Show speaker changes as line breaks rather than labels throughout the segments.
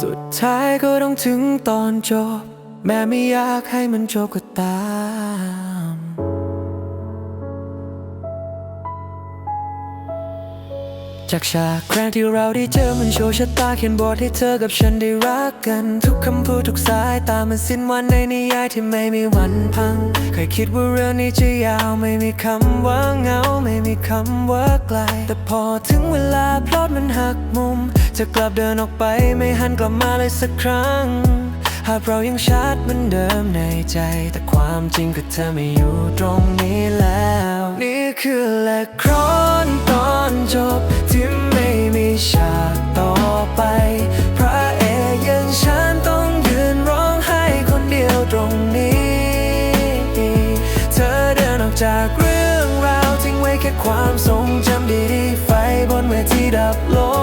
สุดท้ายก็ต้องถึงตอนจบ แม้ไม่อยากให้มันจบก็ตาม จากฉากแรกที่เราได้เจอมันโชว์ชะตาเขียนบทให้เธอกับฉันได้รักกัน ทุกคำพูดทุกสายตามันสิ้นวันในนิยายที่ไม่มีวันพัง เคยคิดว่าเรื่องนี้จะยาวไม่มีคำว่าเหงา ไม่มีคำว่าไกล แต่พอถึงเวลาพลอดมันหักมุม จะกลับเดินออกไปไม่หันกลับมาเลยสักครั้ง หากเรายังชัดเหมือนเดิมในใจ แต่ความจริงคือเธอไม่อยู่ตรงนี้แล้ว นี่คือละครตอนจบที่ไม่มีฉากต่อไป พระเอกอยังฉันต้องยืนร้องไห้คนเดียวตรงนี้ เธอเดินออกจากเรื่องราวทิ้งไว้แค่ความทรงจำดีๆไฟบนเวทีดับลง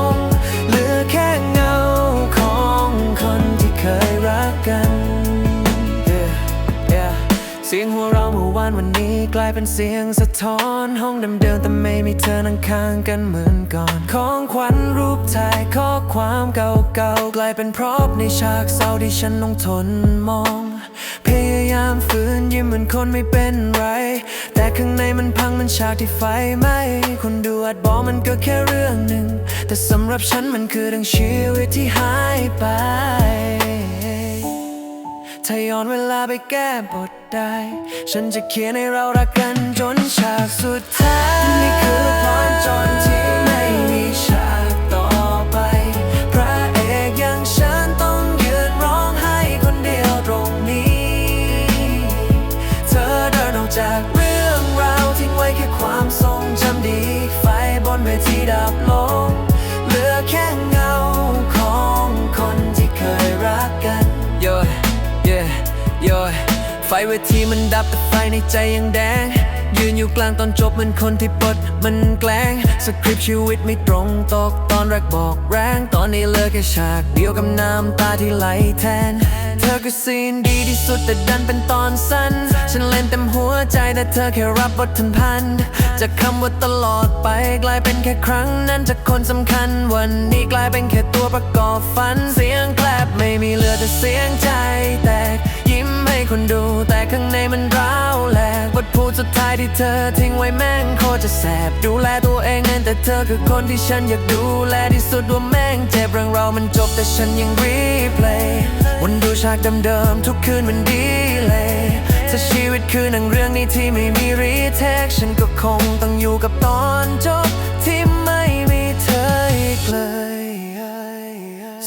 สียงหัวเราะเมื่อวานวันนี้กลายเป็นเสียงสะท้อนห้องเดิมๆแต่ไม่มีเธอนั่งข้างกันเหมือนก่อน ของขวัญรูปถ่ายข้อความเก่าๆกลายเป็นพร็อพในฉากเศร้าที่ฉันต้องทนมอง พยายามฝืนยิ้มเหมือนคนไม่เป็นไร แต่ข้างในมันพังมันฉากที่ไฟไหม้คนดูอาจบอกมันก็แค่เรื่องหนึ่งแต่สำหรับฉันมันคือทั้งชีวิตที่หายไป ถ้าย้อนเวลาไปแก้บทได้ ฉันจะเขียนให้เรารักกันจนฉากสุดท้ายนี่คือละครจนที่ไม่มีฉากต่อไป พระเอกอย่างฉันต้องยืนร้องไห้คนเดียวตรงนี้ เธอเดินออกจากเรื่องราวทิ้งไว้แค่ความทรงจำดี ไฟบนเวทีดับลงเหลือแค่เงา เวทีมันดับแต่ไฟในใจยังแดง ยืนอยู่กลางตอนจบเหมันคนที่บทมันแกล้ง สคริปต์ชีวิตไม่ตรงตกตอนแรกบอกแรงตอนนี้เหลือแค่ฉากเดียวกับน้ำตาที่ไหลแทน เธอก็ซีนดีที่สุดแต่ดันเป็นตอนสั้น ฉันเล่นเต็มหัวใจแต่เธอแค่รับบททันพัน จากคำว่าตลอดไปกลายเป็นแค่ครั้งนั้นจากคนสำคัญ วันนี้กลายเป็นแค่ตัวประกอบฝัน เสียงแคลบไม่มีเหลือแต่เสียงใจแตกยิ้มให้คนดู ข้างในมันร้าวแหลกบทพูดสุดท้ายที่เธอทิ้งไว้แม่งโคตรจะแสบ ดูแลตัวเองเองแต่เธอคือคนที่ฉันอยากดูแลที่สุดว่าแม่งเจ็บเรื่องเรามันจบแต่ฉันยังรีเพลย์วันดูฉากเดิมๆทุกคืนมันดีเลยถ้าชีวิตคือหนังเรื่องนี้ที่ไม่มีรีเทคฉันก็คงต้องอยู่กับตอนจบที่ไม่มีเธออีกเลย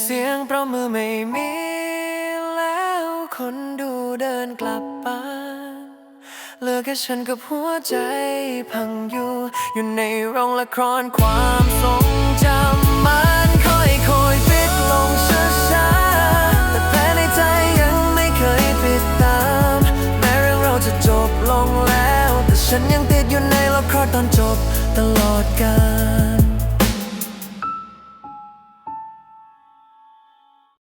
เสียงประมือไม่มีแล้วคนดู เดินกลับบ้านเหลือแค่ฉันกับหัวใจพังอยู่ อยู่ในโรงละครความทรงจำมันค่อยๆปิดลงช้าๆแต่แผลในใจยังไม่เคยปิดตาม แม้เรื่องเราจะจบลงแล้ว แต่ฉันยังติดอยู่ในละครตอนจบตลอดกาล